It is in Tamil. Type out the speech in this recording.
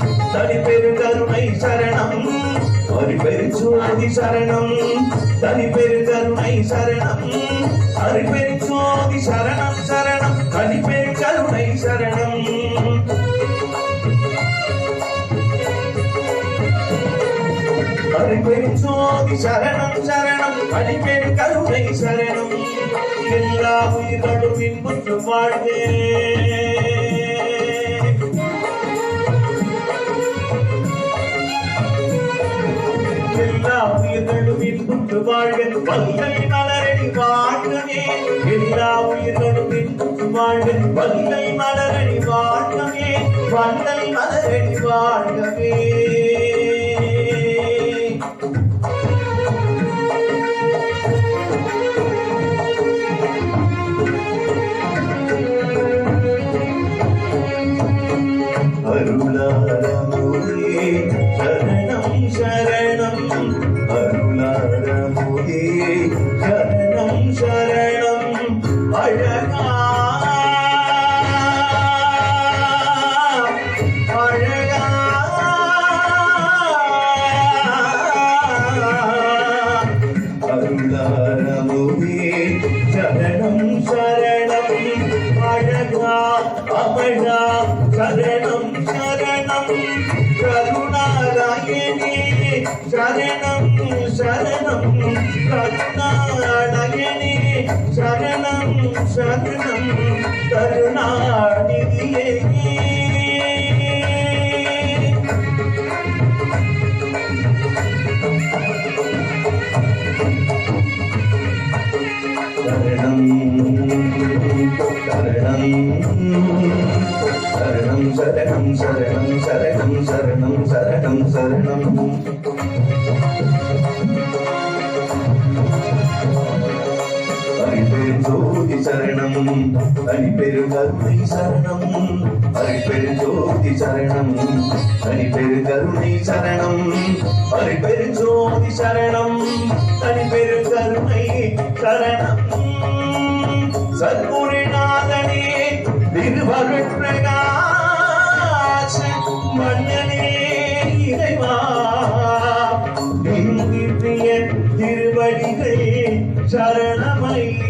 తడి పేరు కరుణై శరణం. హరి పేరు చూది శరణం. తడి పేరు కరుణై శరణం. హరి పేరు చూది శరణం శరణం. తడి పేరు కరుణై శరణం. హరి పేరు చూది శరణం శరణం. హరి పేరు కరుణై శరణం. ఎల్లా உயிர்களும் இன்புற்று வாழ்வே உயிர்களும் இன்புற்று வாழ்க. வல்லை மலரடி வாழ்கவே எல்லா உயிர்களும் இன்புற்று வாழ்க. வல்லை மலரடி வாழ்கவே வல்லை மலரடி வாழ்கவே அருளாரமுதே சரண ഗുരുവേ ശരണം ശരണം അഴകാ ശരണം ശരണം അഴകാ അമഴ ശരണം ശരണം കരുണാരായണേ ശരണം சரணம் சரணம் சரணம் சரணம் கருணாநிதியே சரணம் சரணம் சரணம் சரணம் சரணம் சரணம் சரணம் சரணம் சரணம். சரணம் அடிபெருங்கருணை சரணம் அரிபெருஞ்சோதி சரணம் அடிபெருங்கருணை சரணம் அரிபெருஞ்சோதி சரணம் அடிபெருங்கருணை சரணம் சர்க்குரிநாதனே திருவருள் பிரகாஷ் மன்னனே இறைவா திருவடிகளே சரணமை